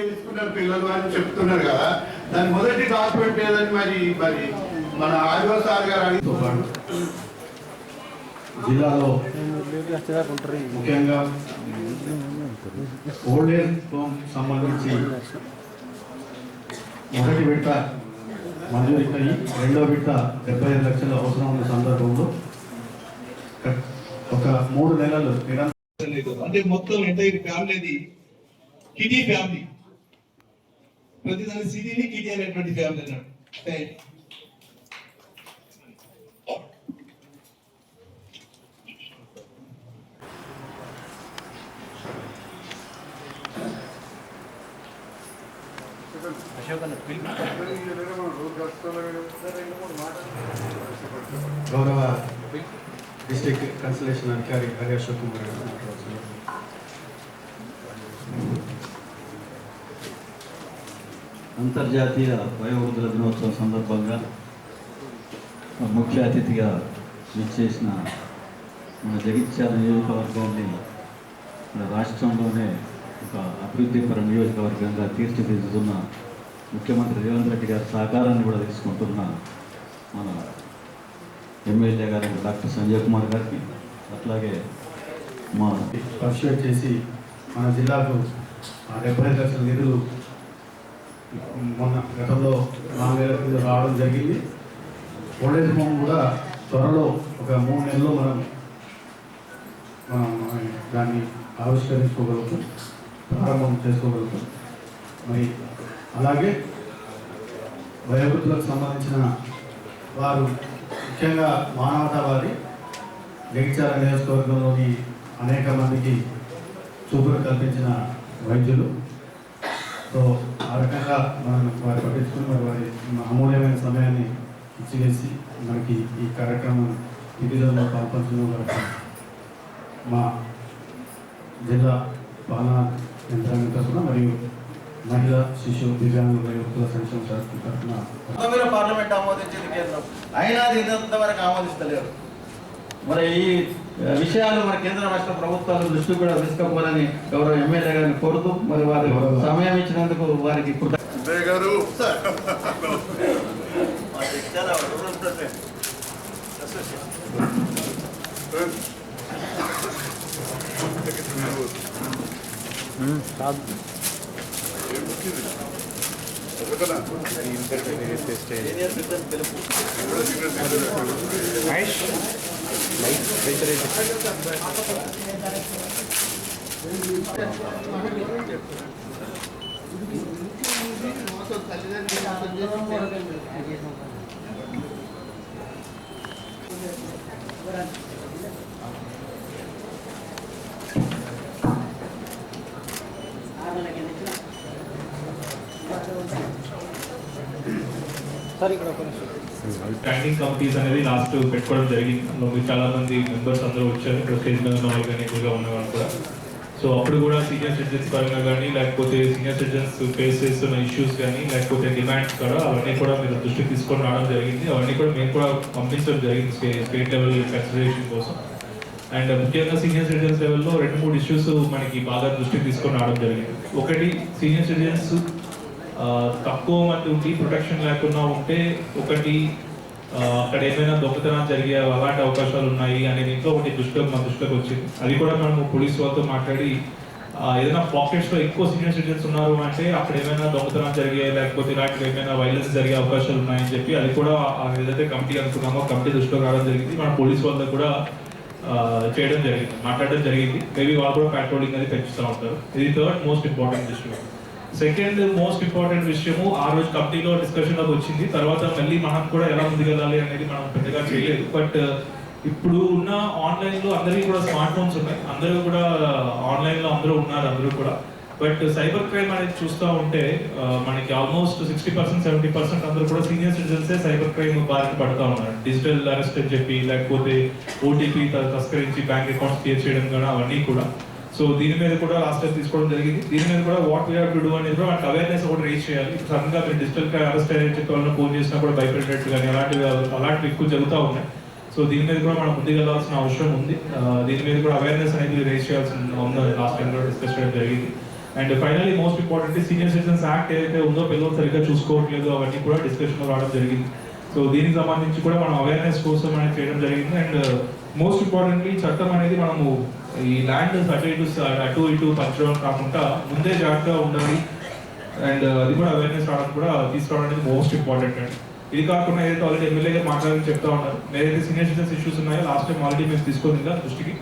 తెలుసుకున్నారు పిల్లలు అని చెప్తున్నారు కదా. దాని మొదటి డాక్యుమెంట్ ఏదని మరి? మరి మన ఆదివ సార్ గారు అడిగి తో పాటు జిల్లాలో ముఖ్యంగా ఓల్డ్ ఏజ్ హోమ్ సంబంధించి మొదటి విడత మంజూరు అయ్యి రెండో విడత డెబ్బై ఐదు లక్షల అవసరం ఉన్న సందర్భంలో ఒక- మూడు నెలలు అంటే మొత్తం ఎంటైర్ ఫ్యామిలీది కిటీ ఫ్యామిలీ ప్రతి దాని సిటీని కిటీ అనేటువంటి ఫ్యామిలీ అన్నాడు అంటే గౌరవ డిస్ట్రిక్ట్ కన్సలేషన్ అధికారి హరి అశోక్ కుమార్ గారు మాట్లాడుతున్నారు. అంతర్జాతీయ వయోవృద్ధుల దినోత్సవం సందర్భంగా ముఖ్య అతిథిగా విచ్చేసిన మన జగిత్యాల నియోజకవర్గాన్ని మన రాష్ట్రంలోనే ఒక అభివృద్ధిపర నియోజకవర్గంగా తీర్చిదిద్దుతున్న ముఖ్యమంత్రి రేవంత్ రెడ్డి గారి సహకారాన్ని కూడా తీసుకుంటున్న మన ఎమ్మెల్యే గారు డాక్టర్ సంజయ్ కుమార్ గారికి అట్లాగే మా పర్సువేట్ చేసి మన జిల్లాకు ఆ డెబ్బై లక్షల నిధులు మొన్న గతంలో నాలుగేళ్ళ కింద రావడం జరిగింది. ఓల్డేజ్ హోమ్ కూడా త్వరలో ఒక మూడు నెలల్లో మనం దాన్ని ఆవిష్కరించుకోగలుగుతాం ప్రారంభం చేసుకోగలుగుతాం. మరి అలాగే వయోవృద్ధులకు సంబంధించిన వారు ముఖ్యంగా మానవతావాది జగిత్యాల నియోజకవర్గంలోని అనేక మందికి చూపులు కల్పించిన వైద్యులు. సో ఆ రకంగా మనం వారి పట్టించుకుని మరి వారి అమూల్యమైన సమయాన్ని ఇచ్చివేసి మనకి ఈ కార్యక్రమం విధులలో పాల్పంచడం మా జిల్లా పాలనా యంత్రాంగం తరఫున మరియు మహిళా శిశు దివ్యాంగుల యువకుల సంక్షేమ శాఖ తరఫున పార్లమెంట్ ఆమోదించింది కేంద్రం. అయినా అది ఇంతవరకు ఆమోదిస్తలేరు మరి ఈ విషయాలు మన కేంద్ర రాష్ట్ర ప్రభుత్వాలు దృష్టి కూడా తీసుకోవాలని గౌరవ ఎమ్మెల్యే గారిని కోరుతూ మరి వారి సమయం ఇచ్చినందుకు వారికి కృత గారు స్టాండింగ్ కమిటీస్ అనేది లాస్ట్ పెట్టుకోవడం జరిగింది. అందులో మీరు చాలా మంది మెంబర్స్ అందరూ వచ్చారు. ఇక్కడ స్టేజ్ మీద ఉన్న వాళ్ళు కానీ ఎక్కువగా ఉన్నవాళ్ళు కూడా. సో అప్పుడు కూడా సీనియర్ సిటిజన్స్ పరంగా కానీ లేకపోతే సీనియర్ సిటిజన్స్ ఫేస్ చేస్తున్న ఇష్యూస్ కానీ లేకపోతే డిమాండ్స్ కూడా అవన్నీ కూడా మీరు దృష్టికి తీసుకొని రావడం జరిగింది. అవన్నీ కూడా మేము కూడా పంపించడం జరిగింది స్టేట్ లెవెల్ కన్సిడరేషన్ కోసం. అండ్ ముఖ్యంగా సీనియర్ సిటిజన్స్ లెవెల్లో రెండు మూడు ఇష్యూస్ మనకి బాగా దృష్టికి తీసుకొని రావడం జరిగింది. ఒకటి సీనియర్ సిటిజన్స్ తక్కువ మంది ఉండి ప్రొటెక్షన్ లేకుండా ఉంటే ఒకటి అక్కడ ఏమైనా దొంగతనం జరిగే అలాంటి అవకాశాలు ఉన్నాయి అనే దీంట్లో ఒకటి దృష్టిలో మా దృష్టిలోకి వచ్చింది. అది కూడా మనము పోలీస్ వాళ్ళతో మాట్లాడి ఏదైనా పాకెట్స్లో ఎక్కువ సీనియర్ సిటిజన్స్ ఉన్నారు అంటే అక్కడ ఏమైనా దొంగతనం జరిగే లేకపోతే ఇలాంటివి ఏమైనా వైలెన్స్ జరిగే అవకాశాలు ఉన్నాయని చెప్పి అది కూడా ఆ ఏదైతే కమిటీ అనుకున్నామో కమిటీ దృష్టిలో రావడం జరిగింది. మన పోలీస్ వాళ్ళతో కూడా చేయడం జరిగింది మాట్లాడడం జరిగింది. మేబీ వాళ్ళు కూడా పెట్రోలింగ్ అనేది పెంచుతూ ఉంటారు. ఇది third most important issue second most important విషయము ఆ రోజు కమిటీలో డిస్కషన్లోకి వచ్చింది. తర్వాత మళ్ళీ మనం కూడా ఎలా ముందుకెళ్ళాలి అనేది మనం పెద్దగా చేయలేదు. బట్ ఇప్పుడు ఉన్న ఆన్లైన్లో అందరికీ కూడా స్మార్ట్ ఫోన్స్ ఉన్నాయి. అందరూ కూడా ఆన్లైన్లో అందరూ ఉన్నారు అందరూ కూడా. బట్ సైబర్ క్రైమ్ అనేది చూస్తూ ఉంటే మనకి almost sixty percent seventy percent అందరూ కూడా సీనియర్ సిటిజన్సే సైబర్ క్రైమ్ బారిన పడుతూ ఉన్నారు. డిజిటల్ అరెస్ట్ అని చెప్పి లేకపోతే ఓటీపీ తస్కరించి బ్యాంక్ అకౌంట్స్ క్లియర్ చేయడం కానీ అవన్నీ కూడా. సో దీని మీద కూడా లాస్ట్ టైం తీసుకోవడం జరిగింది. దీని మీద కూడా వాట్ వీ టు డూ అనేది కూడా మనకు అవేర్నెస్ ఒకటి రీచ్ చేయాలి. సడన్గా మీరు డిజిటల్ అరెస్ట్ అయ్యే చెప్పి వాళ్ళని ఫోన్ చేసినా కూడా భయపడేటట్టు కానీ అలాంటివి అలాంటివి ఎక్కువ జరుగుతూ ఉన్నాయి. సో దీని మీద కూడా మనం ముందుకెళ్ళాల్సిన అవసరం ఉంది. దీని మీద కూడా అవేర్నెస్ అనేది రేస్ చేయాల్సిన ఉంది? లాస్ట్ టైం కూడా డిస్కస్ చేయడం జరిగింది. And finally most important senior citizens act ఏదైతే ఉందో పిల్లలు సరిగ్గా చూసుకోవట్లేదు అవన్నీ కూడా డిస్కషన్ రావడం జరిగింది. సో దీనికి సంబంధించి కూడా మనం అవేర్నెస్ కోసం అనేది చేయడం జరిగింది. అండ్ మోస్ట్ ఇంపార్టెంట్లీ చట్టం అనేది మనము ఈ ల్యాండ్ అటు ఇటు అటు ఇటు పంచడం కాకుండా ముందే జాగ్రత్తగా ఉండాలి. అండ్ uh, అది కూడా అవేర్నెస్ రావడం కూడా తీసుకురావడం అనేది మోస్ట్ ఇంపార్టెంట్ అండి. ఇది కాకుండా ఏదైతే ఆల్రెడీ ఎమ్మెల్యే గారు చెప్తా ఉన్నారు ఏదైతే సీనియర్ సిటిజన్స్ ఇష్యూస్ ఉన్నాయో లాస్ట్ టైం ఆల్రెడీ మేము తీసుకొని దృష్టికి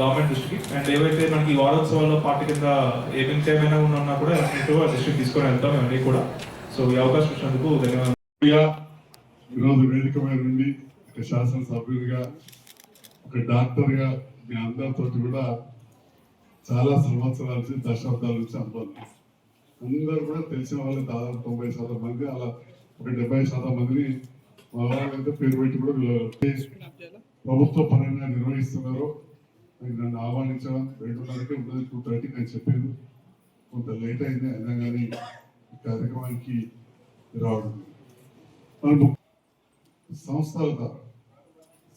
గవర్నమెంట్ uh, దృష్టికి. అండ్ ఏవైతే మనకి వారోత్సవాల్లో పార్టీ కింద ఏమేమి ఏమైనా ఉన్నా కూడా అన్నిటిగా దృష్టికి తీసుకొని వెళ్తాం ఇవన్నీ కూడా. సో ఈ అవకాశం ఇచ్చినందుకు ధన్యవాదాలు. ఈరోజు వేదిక మీద నుండి ఒక శాసనసభ్యుడిగా ఒక డాక్టర్గా మీ అందరితో కూడా చాలా సంవత్సరాల నుంచి దశాబ్దాల నుంచి అనుభవం. అందరూ కూడా తెలిసిన వాళ్ళు దాదాపు తొంభై శాతం మంది అలా ఒక డెబ్బై శాతం మందిని మా వాళ్ళంతా పేరు పెట్టి కూడా ప్రభుత్వ పరంగా నిర్వహిస్తున్నారు. నన్ను ఆహ్వానించడం రెండున్నరకే ఉన్నది టూ థర్టీకి అని చెప్పారు. కొంత లేట్ అయింది అయినా కానీ ఈ కార్యక్రమానికి రావడం. మనం సంస్థల ద్వారా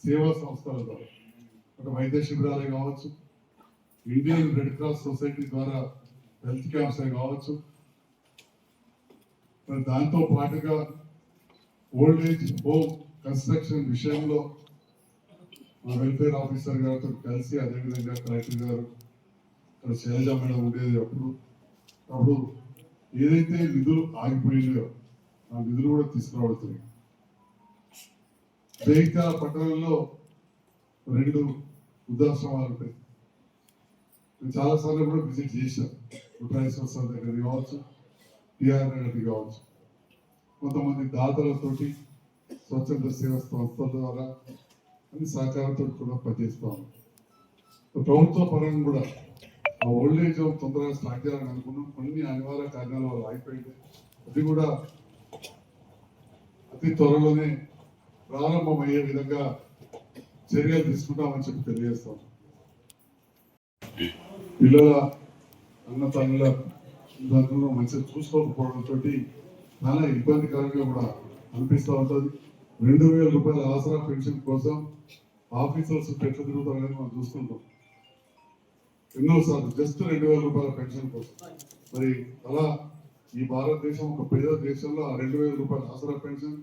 సేవా సంస్థల ద్వారా. ఒక వైద్య శిబిరాలే కావచ్చు ఇండియన్ రెడ్ క్రాస్ సొసైటీ ద్వారా హెల్త్ క్యాంప్స్ కావచ్చు. మరి దాంతో పాటుగా ఓల్డ్ ఏజ్ హోమ్ కన్స్ట్రక్షన్ విషయంలో మా వెల్ఫేర్ ఆఫీసర్ గారితో కలిసి అదేవిధంగా కలెక్టర్ గారు ఇక్కడ శైలజ మేడం ఉండేది అప్పుడు. అప్పుడు ఏదైతే నిధులు ఆగిపోయినాయో ఆ నిధులు కూడా తీసుకురావడుతున్నాయి జైత్యాల పట్టణంలో రెండు వృద్ధాశ్రమాలు ఉంటాయి నేను చాలా సార్లు కూడా విజిట్ చేశాను. ఉట్రాయేశ్వర స్వామి దగ్గర కావచ్చు టిఆర్ రెడ్డి కావచ్చు. కొంతమంది దాతలతోటి స్వచ్ఛంద సేవ సంస్థల ద్వారా అన్ని సహకారంతో కూడా పనిచేస్తాం ప్రభుత్వ పరంగా కూడా ఆ ఓల్డ్ ఏజ్ హోమ్ తొందరగా స్టార్ట్ చేయాలని అనుకున్నాం. కొన్ని అనివార్య కారణాల వల్ల ఆగిపోయింది అది కూడా అతి త్వరలోనే ప్రారంభమయ్యే విధంగా చర్యలు తీసుకుంటామని చెప్పి తెలియజేస్తాం. పిల్లల అన్న తల్లుల దాంట్లో మంచిగా చూసుకోకపోవడంతో చాలా ఇబ్బందికరంగా కూడా అనిపిస్తూ ఉంటుంది. రెండు వేల రూపాయల ఆసరా పెన్షన్ కోసం ఆఫీసర్స్ పెద్ద తిరుగుతారని మనం చూస్తుంటాం. ఎన్నోసార్లు జస్ట్ రెండు వేల రూపాయల పెన్షన్ కోసం. మరి అలా ఈ భారతదేశం ఒక పేద దేశంలో ఆ రెండు వేల రూపాయల ఆసరా పెన్షన్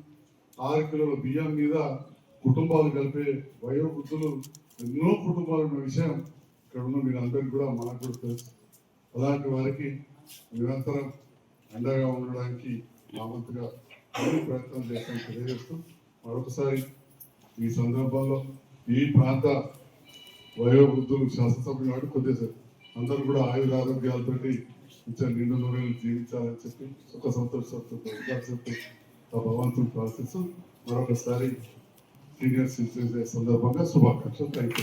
ఆరు కిలోల బియ్యం మీద కుటుంబాలు కలిపే వయోవృద్ధులు ఎన్నో కుటుంబాలు ఉన్న విషయం ఇక్కడ ఉన్న మీరు అందరికీ కూడా మనకు కూడా తెలుసు. అలాంటి వారికి నిరంతరం అండగా ఉండడానికి మా వంతుగా ప్రయత్నం చేస్తాను తెలియజేస్తూ మరొకసారి ఈ సందర్భంలో ఈ ప్రాంత వయోవృద్ధులు శాసనసభ్యులు కాబట్టి కొద్దిసేపు అందరూ కూడా ఆయుర ఆరోగ్యాలతోటి ఇచ్చిన నిండు నూనెలు జీవించాలని చెప్పి సుఖ సంతోషంతో చెప్పి ఆ భగవంతుని ప్రార్థిస్తూ మరొకసారి సీనియర్ సిటిజన్స్ డే సందర్భంగా శుభాకాంక్షలు థ్యాంక్ యూ